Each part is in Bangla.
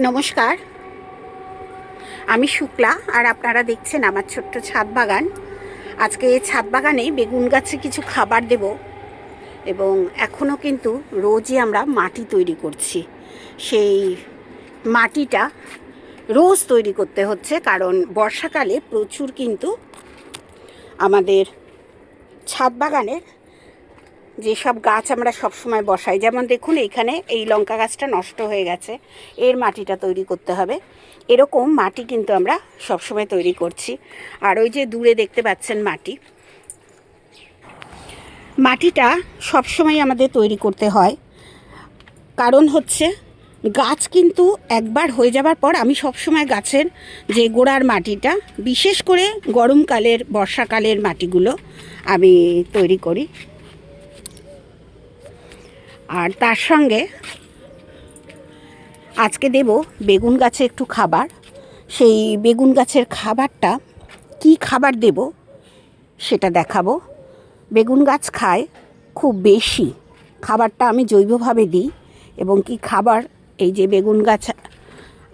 নমস্কার। আমি শুক্লা আর আপনারা দেখছেন আমার ছোট্ট ছাদ বাগান। আজকে ছাদ বাগানে বেগুন গাছে কিছু খাবার দেব এবং এখনও কিন্তু রোজই আমরা মাটি তৈরি করছি। সেই মাটিটা রোজ তৈরি করতে হচ্ছে কারণ বর্ষাকালে প্রচুর কিন্তু আমাদের ছাদ বাগানের যেসব গাছ আমরা সবসময় বসাই। যেমন দেখুন এইখানে এই লঙ্কা গাছটা নষ্ট হয়ে গেছে। এর মাটিটা তৈরি করতে হবে। এরকম মাটি কিন্তু আমরা সবসময় তৈরি করছি। আর ওই যে দূরে দেখতে পাচ্ছেন মাটি। মাটিটা সবসময় আমাদের তৈরি করতে হয়। কারণ হচ্ছে, গাছ কিন্তু একবার হয়ে যাবার পর আমি সবসময় গাছের যে গোড়ার মাটিটা, বিশেষ করে গরমকালের, বর্ষাকালের মাটিগুলো আমি তৈরি করি। আর তার সঙ্গে আজকে দেব বেগুন গাছে একটু খাবার। সেই বেগুন গাছের খাবারটা কি খাবার দেব সেটা দেখাবো। বেগুন গাছ খায় খুব বেশি। খাবারটা আমি জৈবভাবে দিই এবং কি খাবার এই যে বেগুন গাছ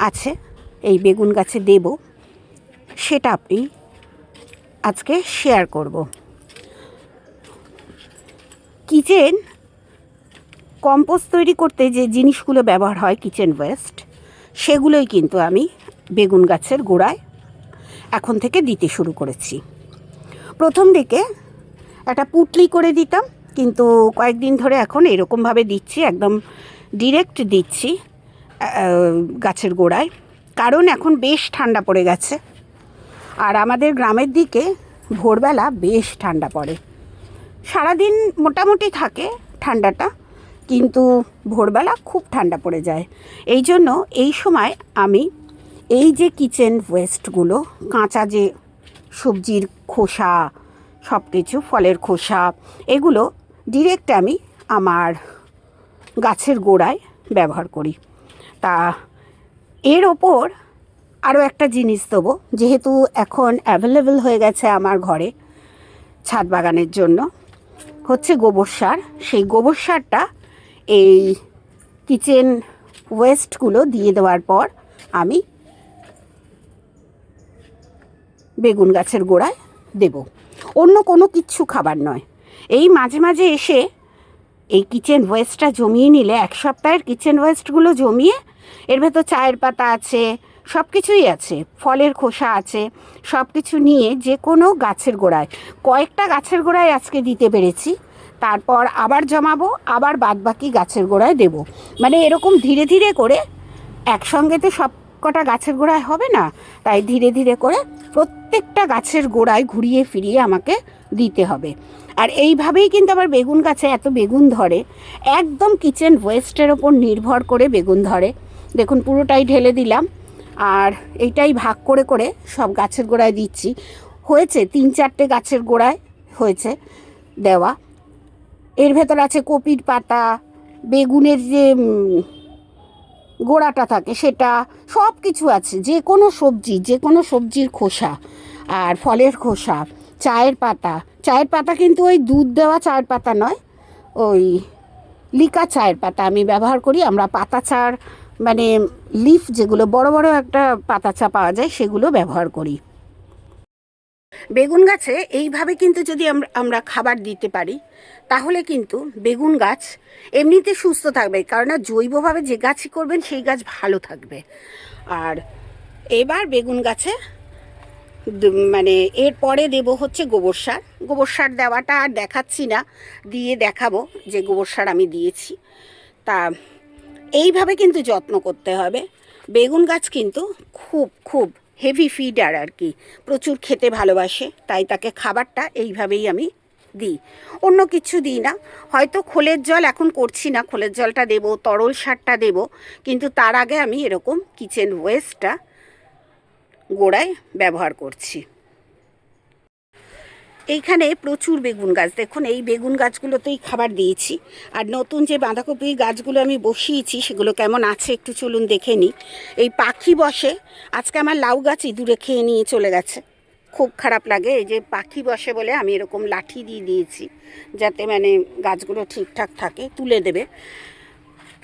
আছে, এই বেগুন গাছে দেব সেটা আপনি আজকে শেয়ার করব। কিচেন কম্পোস্ট তৈরি করতে যে জিনিসগুলো ব্যবহার হয় কিচেন ওয়েস্ট সেগুলোই কিন্তু আমি বেগুন গাছের গোড়ায় এখন থেকে দিতে শুরু করেছি। প্রথম দিকে একটা পুটলি করে দিতাম, কিন্তু কয়েকদিন ধরে এখন এরকমভাবে দিচ্ছি, একদম ডিরেক্ট দিচ্ছি গাছের গোড়ায়। কারণ এখন বেশ ঠান্ডা পড়ে গেছে। আর আমাদের গ্রামের দিকে ভোরবেলা বেশ ঠান্ডা পড়ে। সারাদিন মোটামুটি থাকে ঠান্ডাটা। কিন্তু ভোরবেলা খুব ঠান্ডা পড়ে যায়। এই জন্য এই সময় আমি এই যে কিচেন ওয়েস্টগুলো, কাঁচা যে সবজির খোসা সব কিছু ফলের খোসা, এগুলো ডিরেক্ট আমি আমার গাছের গোড়ায় ব্যবহার করি। তা এর ওপর আরও একটা জিনিস দেবো, যেহেতু এখন অ্যাভেলেবেল হয়ে গেছে আমার ঘরে ছাদ বাগানের জন্য, হচ্ছে গোবর সার। সেই গোবর সারটা এই কিচেন ওয়েস্টগুলো দিয়ে দেওয়ার পর আমি বেগুন গাছের গোড়ায় দেব। অন্য কোনো কিচ্ছু খাবার নয়। এই মাঝে মাঝে এসে এই কিচেন ওয়েস্টটা জমিয়ে নিলে, এক সপ্তাহের কিচেন ওয়েস্টগুলো জমিয়ে, এর ভেতর চায়ের পাতা আছে সব কিছুই আছে, ফলের খোসা আছে সব কিছু নিয়ে যে কোনো গাছের গোড়ায়। কয়েকটা গাছের গোড়ায় আজকে দিতে পেরেছি। তারপর আবার জমাবো, আবার বাদবাকি গাছের গোড়ায় দেব। মানে এরকম ধীরে ধীরে করে একসঙ্গে তো সব কটা গাছের গোড়ায় হবে না, তাই ধীরে ধীরে করে প্রত্যেকটা গাছের গোড়ায় ঘুরিয়ে ফিরিয়ে আমাকে দিতে হবে। আর এইভাবেই কিন্তু আবার বেগুন গাছে এত বেগুন ধরে, একদম কিচেন ওয়েস্টের ওপর নির্ভর করে বেগুন ধরে। দেখুন, পুরোটাই ঢেলে দিলাম, আর এইটাই ভাগ করে করে সব গাছের গোড়ায় দিচ্ছি। হয়েছে, তিন চারটে গাছের গোড়ায় হয়েছে দেওয়া। এর ভেতর আছে কপির পাতা, বেগুনের যে গোড়াটা থাকে সেটা সব কিছু আছে, যে কোনো সবজি, যে কোনো সবজির খোসা আর ফলের খোসা, চায়ের পাতা। চায়ের পাতা কিন্তু ওই দুধ দেওয়া চায়ের পাতা নয়, ওই লিকা চায়ের পাতা আমি ব্যবহার করি। আমরা পাতা চার মানে লিফ যেগুলো, বড় বড় একটা পাতা চা পাওয়া যায়, সেগুলো ব্যবহার করি। বেগুন গাছে এইভাবে কিন্তু যদি আমরা আমরা খাবার দিতে পারি তাহলে কিন্তু বেগুন গাছ এমনিতে সুস্থ থাকবে কারণ জৈবভাবে যে গাছই করবেন সেই গাছ ভালো থাকবে। আর এবার বেগুন গাছে মানে এরপরে দেব হচ্ছে গোবর সার। গোবর সার দেওয়াটা আর দেখাচ্ছি না, দিয়ে দেখাবো যে গোবর সার আমি দিয়েছি। তা এইভাবে কিন্তু যত্ন করতে হবে। বেগুন গাছ কিন্তু খুব খুব হেভি ফিডার আর কি, প্রচুর খেতে ভালোবাসে, তাই তাকে খাবারটা এইভাবেই আমি দিই। অন্য কিছু দিই না। হয়তো খোলের জল এখন করছি না। খোলের জলটা দেব, তরল সারটা দেব। কিন্তু তার আগে আমি এরকম কিচেন ওয়েস্টটা গোড়ায় ব্যবহার করছি। এইখানে প্রচুর বেগুন গাছ। দেখুন, এই বেগুন গাছগুলোতেই খাবার দিয়েছি। আর নতুন যে বাঁধাকপি গাছগুলো আমি বসিয়েছি, সেগুলো কেমন আছে একটু চলুন দেখে নিই। এই পাখি বসে। আজকে আমার লাউ গাছ ইঁদুরে খেয়ে নিয়ে চলে গেছে। খুব খারাপ লাগে, এই যে পাখি বসে বলে আমি এরকম লাঠি দিয়ে দিয়েছি, যাতে মানে গাছগুলো ঠিকঠাক থাকে, তুলে দেবে।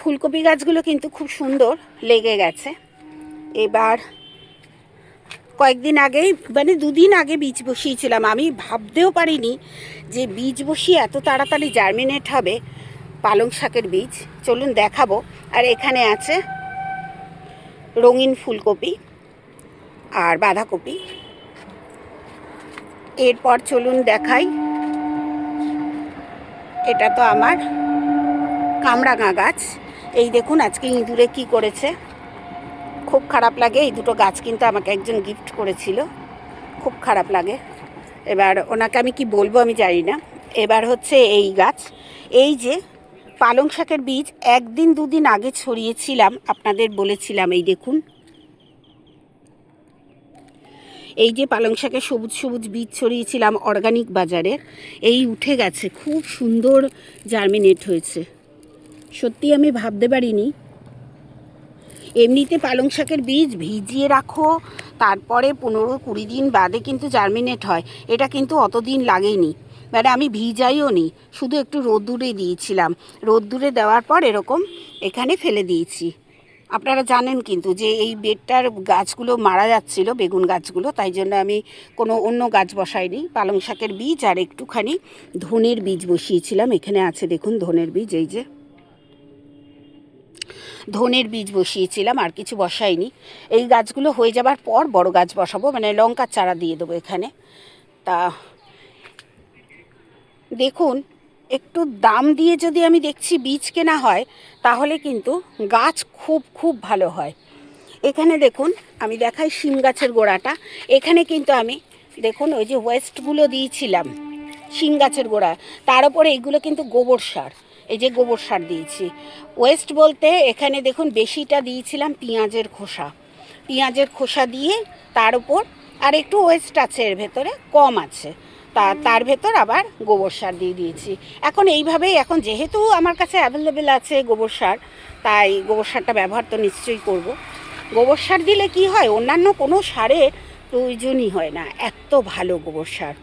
ফুলকপি গাছগুলো কিন্তু খুব সুন্দর লেগে গেছে। এবার কয়েকদিন আগেই মানে দুদিন আগে বীজ বসিয়েছিলাম, আমি ভাবতেও পারিনি যে বীজ বসিয়ে এত তাড়াতাড়ি জার্মিনেট হবে পালং শাকের বীজ। চলুন দেখাবো। আর এখানে আছে রঙিন ফুলকপি আর বাঁধাকপি। এরপর চলুন দেখাই। এটা তো আমার কামরাঙা গাছ। এই দেখুন, আজকে ইঁদুরে কি করেছে। খুব খারাপ লাগে, এই দুটো গাছ কিন্তু আমাকে একজন গিফট করেছিল। খুব খারাপ লাগে। এবার ওনাকে আমি কি বলব আমি জানি না। এবার হচ্ছে এই গাছ। এই যে পালং শাকের বীজ একদিন দুদিন আগে ছড়িয়েছিলাম, আপনাদের বলেছিলাম, এই দেখুন। এই যে পালং শাকের সবুজ সবুজ বীজ ছড়িয়েছিলাম অর্গানিক বাজারে, এই উঠে গেছে, খুব সুন্দর জার্মিনেট হয়েছে। সত্যি আমি ভাবতে পারিনি। এমনিতে পালং শাকের বীজ ভিজিয়ে রাখো, তারপরে পনেরো কুড়ি দিন বাদে কিন্তু জার্মিনেট হয়। এটা কিন্তু অতদিন লাগেনি। মানে আমি ভিজাইও নি, শুধু একটু রোদ্দুরে দিয়েছিলাম। রোদ্দুরে দেওয়ার পর এরকম এখানে ফেলে দিয়েছি। আপনারা জানেন কিন্তু যে এই বেডটার গাছগুলো মারা যাচ্ছিল, বেগুন গাছগুলো, তাই জন্য আমি কোনো অন্য গাছ বসাইনি। পালং শাকের বীজ আর একটুখানি ধনের বীজ বসিয়েছিলাম। এখানে আছে দেখুন ধনের বীজ, এই যে। ধনের বীজ বসিয়েছিলাম, আর কিছু বসাইনি। এই গাছগুলো হয়ে যাবার পর বড় গাছ বসাবো মানে লঙ্কার চারা দিয়ে দেবো এখানে। তা দেখুন একটু দাম দিয়ে যদি আমি দেখছি বীজ কেনা হয়, তাহলে কিন্তু গাছ খুব খুব ভালো হয়। এখানে দেখুন, আমি দেখাই শিম গাছের গোড়াটা। এখানে কিন্তু আমি দেখুন, ওই যে ওয়েস্টগুলো দিয়েছিলাম, শিম গাছের গোড়া। তার উপরে এইগুলো কিন্তু গোবর সার, এই যে গোবর সার দিয়েছি। ওয়েস্ট বলতে এখানে দেখুন, বেশিটা দিয়েছিলাম পেঁয়াজের খোসা। পেঁয়াজের খোসা দিয়ে তার উপর আর একটু ওয়েস্ট আছে, এর ভেতরে কম আছে। তার ভেতর আবার গোবর সার দিয়ে দিয়েছি। এখন এইভাবেই, এখন যেহেতু আমার কাছে অ্যাভেলেবেল আছে গোবর সার, তাই গোবর সারটা ব্যবহার তো নিশ্চয়ই করব। গোবর সার দিলে কি হয়, অন্যান্য কোনো সারের প্রয়োজনই হয় না, এত ভালো গোবর সার।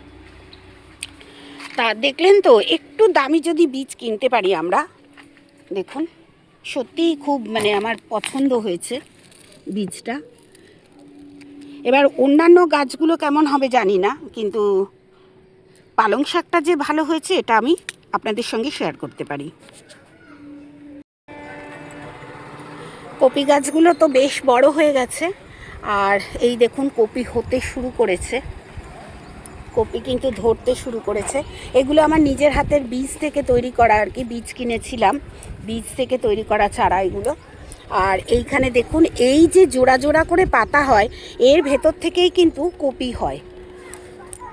তা দেখলেন তো, একটু দামি যদি বীজ কিনতে পারি আমরা, দেখুন, সত্যিই খুব মানে আমার পছন্দ হয়েছে বীজটা। এবার অন্যান্য গাছগুলো কেমন হবে জানি না, কিন্তু পালং শাকটা যে ভালো হয়েছে, এটা আমি আপনাদের সঙ্গে শেয়ার করতে পারি। কপি গাছগুলো তো বেশ বড় হয়ে গেছে, আর এই দেখুন কপি হতে শুরু করেছে। কপি কিন্তু ধরতে শুরু করেছে। এগুলো আমার নিজের হাতের বীজ থেকে তৈরি করা আর কি, বীজ কিনেছিলাম। বীজ থেকে তৈরি করা চারা এগুলো। আর এইখানে দেখুন, এই যে জোড়া জোড়া করে পাতা হয়, এর ভেতর থেকেই কিন্তু কপি হয়।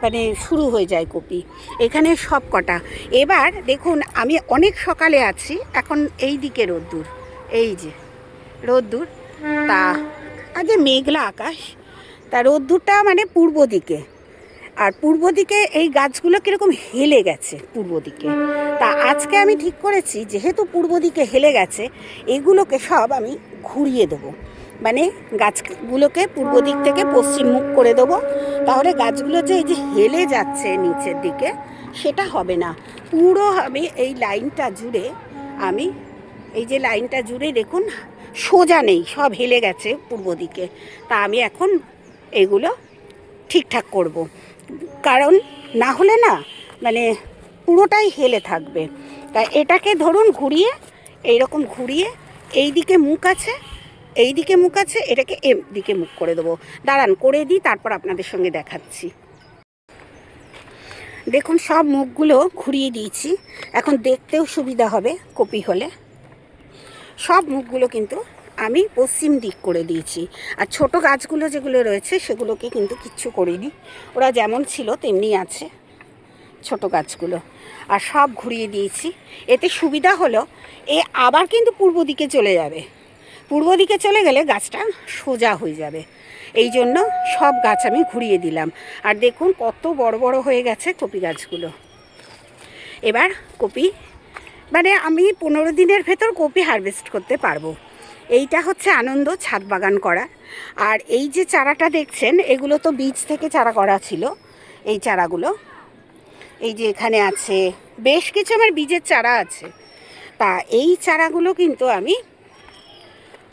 মানে শুরু হয়ে যায় কপি। এখানে সব কটা। এবার দেখুন, আমি অনেক সকালে আছি, এখন এই দিকে রোদ্দুর। এই যে, রোদ্দুর, তা আগে মেঘলা আকাশ, তা রোদ্দুরটা মানে পূর্ব দিকে। আর পূর্ব দিকে এই গাছগুলো কীরকম হেলে গেছে পূর্ব দিকে। তা আজকে আমি ঠিক করেছি, যেহেতু পূর্ব দিকে হেলে গেছে, এগুলোকে সব আমি ঘুরিয়ে দেবো। মানে গাছগুলোকে পূর্ব দিক থেকে পশ্চিম মুখ করে দেবো। তাহলে গাছগুলো যে এই যে হেলে যাচ্ছে নিচের দিকে, সেটা হবে না। পুরো আমি এই লাইনটা জুড়ে আমি এই যে লাইনটা জুড়ে দেখুন, সোজা নেই, সব হেলে গেছে পূর্ব দিকে। তা আমি এখন এগুলো ঠিকঠাক করব। কারণ না হলে না মানে পুরোটাই হেলে থাকবে। তা এটাকে ধরুন ঘুরিয়ে, এইরকম ঘুরিয়ে এই দিকে মুখ আছে এই দিকে মুখ আছে, এটাকে এম দিকে মুখ করে দেবো। দাঁড়ান, করে দিই, তারপর আপনাদের সঙ্গে দেখাচ্ছি। দেখুন, সব মুখগুলো ঘুরিয়ে দিয়েছি। এখন দেখতেও সুবিধা হবে কপি হলে। সব মুখগুলো কিন্তু আমি পশ্চিম দিক করে দিয়েছি। আর ছোট গাছগুলো যেগুলো রয়েছে, সেগুলোকে কিন্তু কিচ্ছু করিনি। ওরা যেমন ছিল, তেমনি আছে ছোট গাছগুলো। আর সব ঘুরিয়ে দিয়েছি। এতে সুবিধা হলো, এ আবার কিন্তু পূর্ব দিকে চলে যাবে। পূর্ব দিকে চলে গেলে গাছটা সোজা হয়ে যাবে। এই জন্য সব গাছ আমি ঘুরিয়ে দিলাম। আর দেখুন কত বড় বড় হয়ে গেছে কপি গাছগুলো। এবার কপি মানে আমি পনেরো দিনের ভেতর কপি হারভেস্ট করতে পারব। এইটা হচ্ছে আনন্দ ছাদ বাগান করা। আর এই যে চারাটা দেখছেন, এগুলো তো বীজ থেকে চারা করা ছিল, এই চারাগুলো। এই যে এখানে আছে, বেশ কিছু আমার বীজের চারা আছে। তা এই চারাগুলো কিন্তু আমি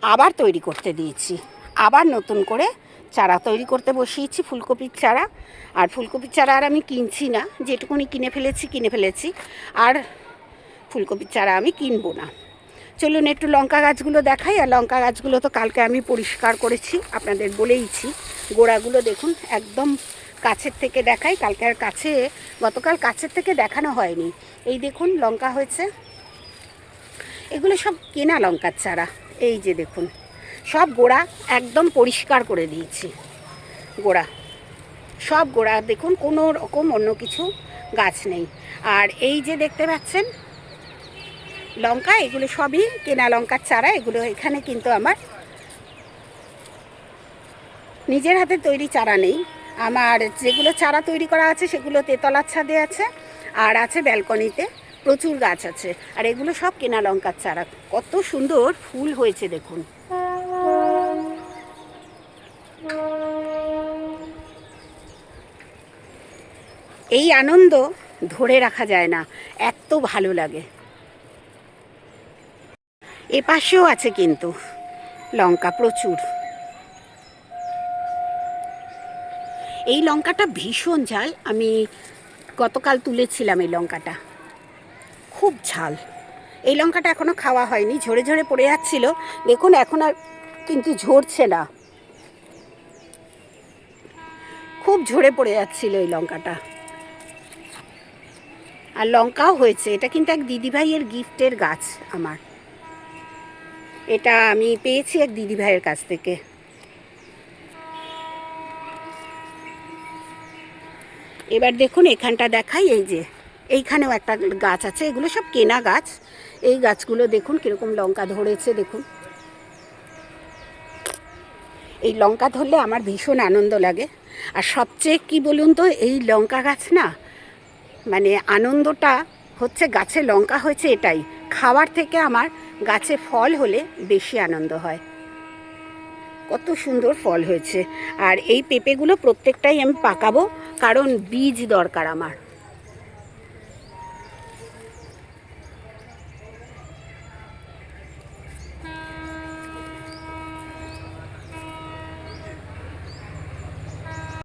আবার তৈরি করতে দিয়েছি। আবার নতুন করে চারা তৈরি করতে বসিয়েছি, ফুলকপির চারা। আর ফুলকপির চারা আর আমি কিনছি না, যেটুকুনি কিনে ফেলেছি কিনে ফেলেছি। আর ফুলকপির চারা আমি কিনবো না। চলুন একটু লঙ্কা গাছগুলো দেখাই, আর লঙ্কা গাছগুলো তো কালকে আমি পরিষ্কার করেছি, আপনাদের বলেইছি। গোড়াগুলো দেখুন, একদম কাছের থেকে দেখাই, কালকে আর কাছে, গতকাল কাছের থেকে দেখানো হয়নি। এই দেখুন, লঙ্কা হয়েছে। এগুলো সব কেনা লঙ্কার চারা। এই যে দেখুন, সব গোড়া একদম পরিষ্কার করে দিয়েছি, গোড়া। সব গোড়া, দেখুন, কোনো রকম অন্য কিছু গাছ নেই। আর এই যে দেখতে পাচ্ছেন, লঙ্কা, এগুলো সবই কেনা লঙ্কার চারা, এগুলো এখানে কিন্তু আমার নিজের হাতে তৈরি চারা নেই। আমার যেগুলো চারা তৈরি করা আছে, সেগুলো তেতলার ছাদে আছে, আর আছে ব্যালকনিতে। প্রচুর গাছ আছে। আর এগুলো সব কেনা লঙ্কার চারা। কত সুন্দর ফুল হয়েছে দেখুন। এই আনন্দ ধরে রাখা যায় না। এত ভালো লাগে। এ পাশেও আছে কিন্তু লঙ্কা প্রচুর। এই লঙ্কাটা ভীষণ ঝাল। আমি গতকাল তুলেছিলাম এই লঙ্কাটা। খুব ঝাল। এই লঙ্কাটা এখনও খাওয়া হয়নি, ঝরে ঝরে পড়ে যাচ্ছিল। দেখুন, এখন আর কিন্তু ঝরছে না। খুব ঝরে পড়ে যাচ্ছিল এই লঙ্কাটা। আর লঙ্কাও হয়েছে, এটা কিন্তু এক দিদিভাইয়ের গিফটের গাছ আমার। এটা আমি পেয়েছি এক দিদিভাইয়ের কাছ থেকে। এবার দেখুন, এখানটা দেখাই এই যে। এইখানেও একটা গাছ আছে, এগুলো সব কেনা গাছ। এই গাছগুলো দেখুন কীরকম লঙ্কা ধরেছে, দেখুন। এই লঙ্কা ধরলে আমার ভীষণ আনন্দ লাগে। আর সবচেয়ে কি বলুন তো, এই লঙ্কা গাছ না মানে আনন্দটা হচ্ছে গাছে লঙ্কা হয়েছে এটাই। খাওয়ার থেকে আমার গাছে ফল হলে বেশি আনন্দ হয়। কত সুন্দর ফল হয়েছে। আর এই পেঁপেগুলো প্রত্যেকটাই আমি পাকাবো, কারণ বীজ দরকার আমার।